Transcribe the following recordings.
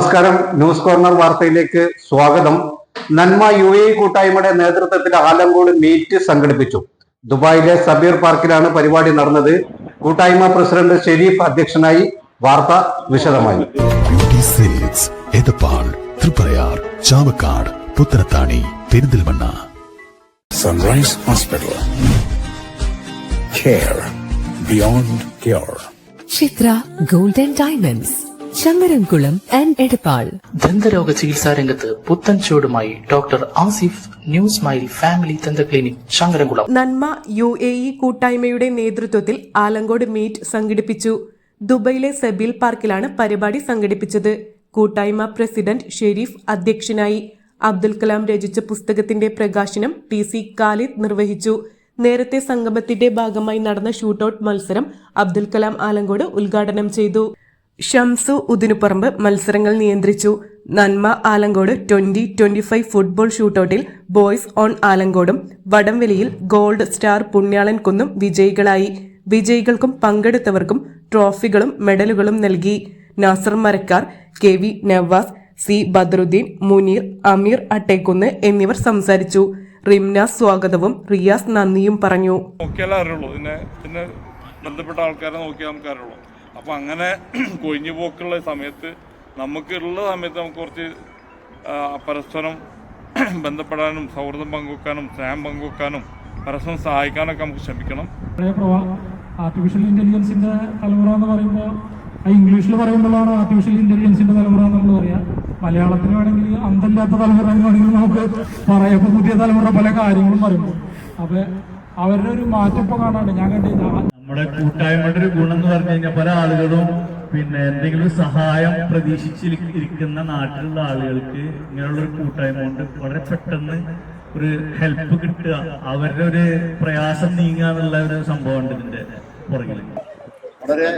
നമസ്കാരം. News corner വാർത്തയിലേക്ക് സ്വാഗതം. നന്മ യു എ കൂട്ടായ്മയുടെ നേതൃത്വത്തിൽ ആലങ്കോട് മീറ്റ് സംഘടിപ്പിച്ചു. ദുബായിലെ സബീർ പാർക്കിലാണ് പരിപാടി നടന്നത്. കൂട്ടായ്മ പ്രസിഡന്റ് ഷെരീഫ് അധ്യക്ഷനായി വാർത്ത വിശദമായി. Triprayar Chavakkad Puthanathani Perinthalmanna. Sunrise hospital care beyond cure. Chitra golden diamonds Changaramkulam and Edappal. ദന്തരോഗ ചികിത്സാ രംഗത്ത് പുത്തൻ ചുവടുമായി doctor Asif new smile family ദന്ത clinic Changaramkulam. Nanma U A E കൂട്ടായ്മയുടെ നേതൃത്വത്തിൽ ആലങ്കോട് മീറ്റ് സംഘടിപ്പിച്ചു. ദുബൈയിലെ സെബിൽ പാർക്കിലാണ് പരിപാടി സംഘടിപ്പിച്ചത്. കൂട്ടായ്മ പ്രസിഡന്റ് ഷെരീഫ് അധ്യക്ഷനായി. അബ്ദുൽ കലാം രചിച്ച പുസ്തകത്തിന്റെ പ്രകാശനം ടി സി ഖാലിദ് നിർവഹിച്ചു. നേരത്തെ സംഗമത്തിന്റെ ഭാഗമായി നടന്ന ഷൂട്ടൌട്ട് മത്സരം അബ്ദുൽ കലാം ആലങ്കോട് ഉദ്ഘാടനം ചെയ്തു. ഷംസു ഉദിനുപറമ്പ് മത്സരങ്ങൾ നിയന്ത്രിച്ചു. Nanma Alankode twenty twenty five football ഷൂട്ടൌട്ടിൽ boys on ആലങ്കോടും വടംവലിയിൽ ഗോൾഡ് സ്റ്റാർ പുണ്യാളൻ കുന്നും വിജയികളായി. വിജയികൾക്കും പങ്കെടുത്തവർക്കും ട്രോഫികളും മെഡലുകളും നൽകി. Nasar Marakkar K V Navas C Badaruddeen Muneer Ameer Attekkunnu എന്നിവർ സംസാരിച്ചു. റിംനാസ് സ്വാഗതവും റിയാസ് നന്ദിയും പറഞ്ഞു. നോക്കിയാലേ അറിയുള്ളൂ. ബന്ധപ്പെട്ട ആൾക്കാരെ നോക്കിയാൽ നമുക്ക് അറിയുള്ളൂ അപ്പം അങ്ങനെ കൊഴിഞ്ഞു പോക്കുള്ള സമയത്ത് നമുക്കുള്ള സമയത്ത് നമുക്ക് കുറച്ച് പരസ്പരം ബന്ധപ്പെടാനും സൗഹൃദം പങ്കുവെക്കാനും സ്നേഹം പങ്കുവെക്കാനും പരസ്പരം സഹായിക്കാനൊക്കെ നമുക്ക് ശ്രമിക്കണം. ആർട്ടിഫിഷ്യൽ ഇന്റലിജൻസിന്റെ തലമുറ എന്ന് പറയുമ്പോൾ ഇംഗ്ലീഷിൽ പറയുമ്പോഴാണ് ആർട്ടിഫിഷ്യൽ ഇന്റലിജൻസിന്റെ തലമുറ നമ്മൾ പറയാം മലയാളത്തിൽ വേണമെങ്കിൽ അന്തല്ലാത്ത തലമുറ എന്ന് വേണമെങ്കിൽ നമുക്ക് പറയാം. പുതിയ തലമുറ പല കാര്യങ്ങളും പറയുമ്പോൾ അപ്പൊ അവരുടെ ഒരു മാറ്റം ഇപ്പൊ കാണാണ്ട് ഞാൻ കണ്ടില്ല നമ്മുടെ കൂട്ടായ്മയുടെ ഒരു ഗുണം എന്ന് പറഞ്ഞു കഴിഞ്ഞാൽ പല ആളുകളും പിന്നെ എന്തെങ്കിലും സഹായം പ്രതീക്ഷിച്ചിരിക്കുന്ന നാട്ടിലുള്ള ആളുകൾക്ക് ഇങ്ങനെയുള്ള ഒരു കൂട്ടായ്മ കൊണ്ട് വളരെ പെട്ടെന്ന് ഒരു ഹെൽപ്പ് കിട്ടുക. അവരുടെ ഒരു പ്രയാസം നീങ്ങുക എന്നുള്ള ഒരു സംഭവം ഉണ്ട് ഇതിന്റെ പുറകിൽ വളരെ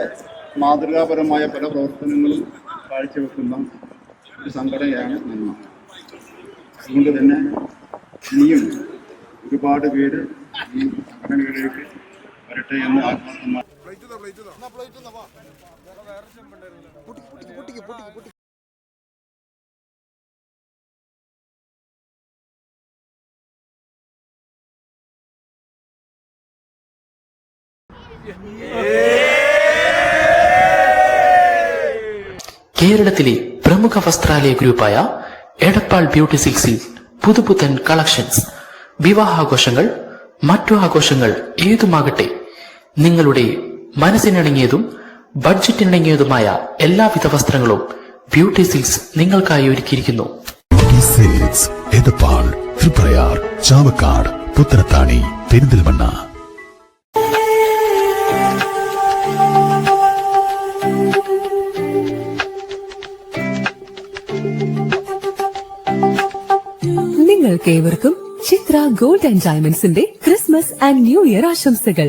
മാതൃകാപരമായ പല പ്രവർത്തനങ്ങളും കാഴ്ചവെക്കുന്ന ഒരു സംഘടനയാണ് നന്മ അതുകൊണ്ട് തന്നെ ഇനിയും ഒരുപാട് പേര് ഈ സംഘടനകളിലേക്ക് വരട്ടെ എന്ന് കേരളത്തിലെ പ്രമുഖ വസ്ത്രാലയ ഗ്രൂപ്പായ എടപ്പാൾ ബ്യൂട്ടി സിൽക്സിൽ പുതുപുത്തൻ കളക്ഷൻസ്. വിവാഹാഘോഷങ്ങൾ മറ്റു ആഘോഷങ്ങൾ ഏതുമാകട്ടെ നിങ്ങളുടെ മനസ്സിനിണങ്ങിയതും ബഡ്ജറ്റിനിണങ്ങിയതുമായ എല്ലാവിധ വസ്ത്രങ്ങളും ബ്യൂട്ടി സിൽസ് നിങ്ങൾക്കായി ഒരുക്കിയിരിക്കുന്നു. Beauty silks Edappal Triprayar Chavakkad Puthanathani Perinthalmanna. നിങ്ങൾക്ക് ഏവർക്കും ചിത്ര ഗോൾഡ് ആൻഡ് ഡയമണ്ട്സിന്റെ ക്രിസ്മസ് ആൻഡ് ന്യൂ ഇയർ ആശംസകൾ.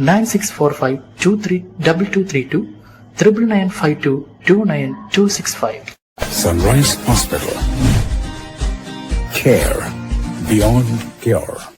nine six four five two three double two three two triple nine five two two nine two six five. Sunrise Hospital. Care beyond cure.